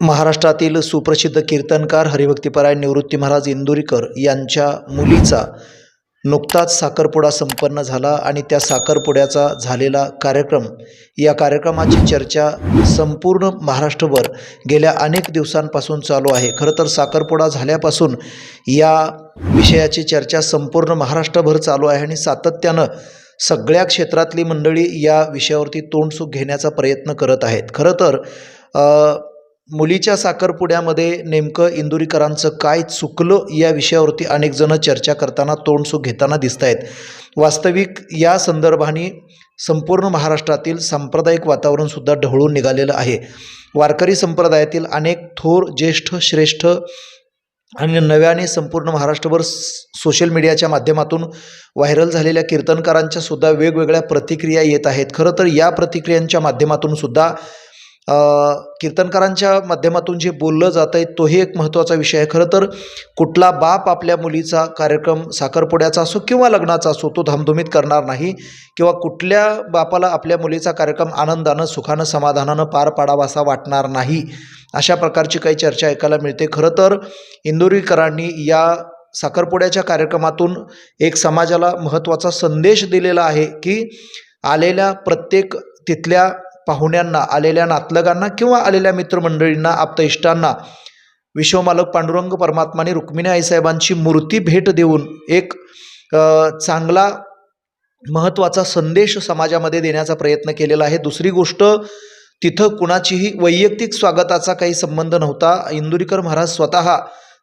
महाराष्ट्रातील सुप्रसिद्ध कीर्तनकार हरिभक्तीपरायण निवृत्ती महाराज इंदुरीकर यांच्या मुलीचा नुकताच साखरपुडा संपन्न झाला आणि त्या साखरपुड्याचा झालेला कार्यक्रम या कार्यक्रमाची चर्चा संपूर्ण महाराष्ट्रभर गेल्या अनेक दिवसांपासून चालू आहे. खरं तर साखरपुडा झाल्यापासून या विषयाची चर्चा संपूर्ण महाराष्ट्रभर चालू आहे आणि सातत्यानं सगळ्या क्षेत्रातली मंडळी या विषयावरती तोंडसुख घेण्याचा प्रयत्न करत आहेत. खरं तर मुलीच्या साखरपुड्यामध्ये नेमकं इंदुरीकरांचं काय चुकलं या विषयावरती अनेक जण चर्चा करताना तोंडसुख घेताना दिसत आहेत वास्तविक या संदर्भाने संपूर्ण महाराष्ट्रातील सांप्रदायिक वातावरणसुद्धा ढवळून निघालेलं आहे. वारकरी संप्रदायातील अनेक थोर ज्येष्ठ श्रेष्ठ आणि नव्याने संपूर्ण महाराष्ट्रभर सोशल मीडियाच्या माध्यमातून व्हायरल झालेल्या कीर्तनकारांच्या सुद्धा वेगवेगळ्या प्रतिक्रिया येत आहेत. खरं तर या प्रतिक्रियांच्या माध्यमातून सुद्धा कीर्तनकारांच्या माध्यमातून जे बोललं जातं आहे तोही एक महत्त्वाचा विषय आहे. खरं तर कुठला बाप आपल्या मुलीचा कार्यक्रम साखरपुड्याचा असो किंवा लग्नाचा असो तो धामधुमीत करणार नाही किंवा कुठल्या बापाला आपल्या मुलीचा कार्यक्रम आनंदानं सुखानं समाधानानं पार पाडावा असा वाटणार नाही अशा प्रकारची काही चर्चा ऐकायला मिळते. खरं तर इंदोरीकरांनी या साखरपुड्याच्या कार्यक्रमातून एक समाजाला महत्त्वाचा संदेश दिलेला आहे की आलेल्या प्रत्येक तिथल्या पाहुण्यांना आलेल्या नातलगांना किंवा आलेल्या मित्रमंडळींना आप्तइष्टांना विश्वमालक पांडुरंग परमात्माने रुक्मिणी आईसाहेबांची मूर्ती भेट देऊन एक चांगला महत्त्वाचा संदेश समाजामध्ये देण्याचा प्रयत्न केलेला आहे. दुसरी गोष्ट तिथं कुणाचीही वैयक्तिक स्वागताचा काही संबंध नव्हता. इंदुरीकर महाराज स्वतः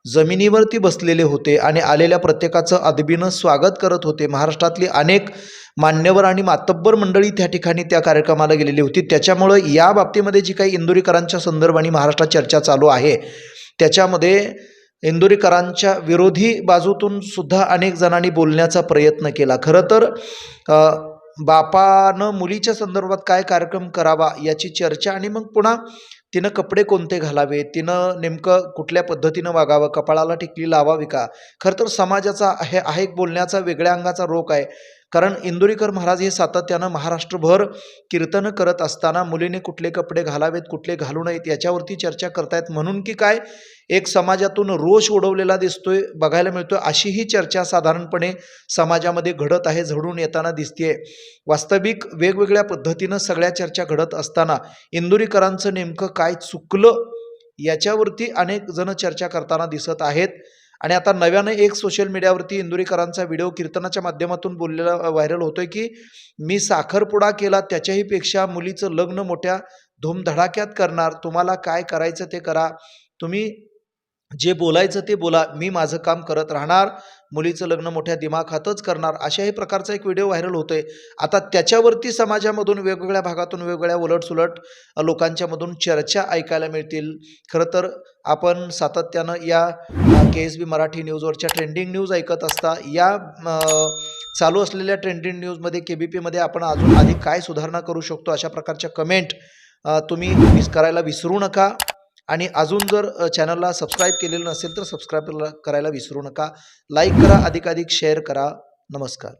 जमिनीवरती बसलेले होते आणि आलेल्या प्रत्येकाचं अदबीनं स्वागत करत होते. महाराष्ट्रातली अनेक मान्यवर आणि मातब्बर मंडळी त्या ठिकाणी त्या कार्यक्रमाला गेलेली होती. त्याच्यामुळं या बाबतीमध्ये जी काही इंदुरीकरांच्या संदर्भाने महाराष्ट्रात चर्चा चालू आहे त्याच्यामध्ये इंदुरीकरांच्या विरोधी बाजूतून सुद्धा अनेक जणांनी बोलण्याचा प्रयत्न केला. खरं तर बापानं मुलीच्या संदर्भात काय कार्यक्रम करावा याची चर्चा आणि मग पुन्हा तिनं कपडे कोणते घालावे तिनं नेमकं कुठल्या पद्धतीनं वागावं कपाळाला टिकली लावावी का? खरं तर समाजाचा हे आहे एक बोलण्याचा वेगळ्या अंगाचा रोग आहे. कारण इंदुरीकर महाराज हे सातत्यानं महाराष्ट्रभर कीर्तन करत असताना मुलीने कुठले कपडे घालावेत कुठले घालू नयेत याच्यावरती चर्चा करतायत. म्हणून की काय? एक समाजातून रोष उडवलेला दिसतोय बघायला मिळतोय. अशी ही चर्चा साधारणपणे समाजामध्ये घडत आहे झडून येताना दिसतेय. वास्तविक वेगवेगळ्या पद्धतीनं सगळ्या चर्चा घडत असताना इंदुरीकरांचं नेमकं काय चुकलं याच्यावरती अनेक जण चर्चा करताना दिसत आहेत. आणि आता नव्यानं एक सोशल मीडियावरती इंदुरीकरांचा व्हिडिओ कीर्तनाच्या माध्यमातून बोललेला व्हायरल होतोय की मी साखरपुडा केला त्याच्याही पेक्षा मुलीचं लग्न मोठ्या धूमधडाक्यात करणार. तुम्हाला काय करायचं ते करा. तुम्ही जे बोलायचं ते बोला मी माझं काम करत राहणार मुलीचं लग्न मोठ्या दिमाखातच करणार अशाही प्रकारचा एक व्हिडिओ व्हायरल होतोय. आता त्याच्यावरती समाजामधून वेगवेगळ्या भागातून वेगवेगळ्या उलटसुलट लोकांच्यामधून चर्चा ऐकायला मिळतील. खरं तर आपण सातत्यानं या के एस बी मराठी न्यूजवरच्या ट्रेंडिंग न्यूज ऐकत असता या चालू असलेल्या ट्रेंडिंग न्यूजमध्ये के बी पीमध्ये आपण अजून अधिक काय सुधारणा करू शकतो अशा प्रकारच्या कमेंट तुम्ही मिस करायला विसरू नका. आणि अजून जर चॅनलला सबस्क्राईब केलेलं नसेल तर सबस्क्राईब करायला विसरू नका. लाईक करा अधिकाधिक शेअर करा. नमस्कार.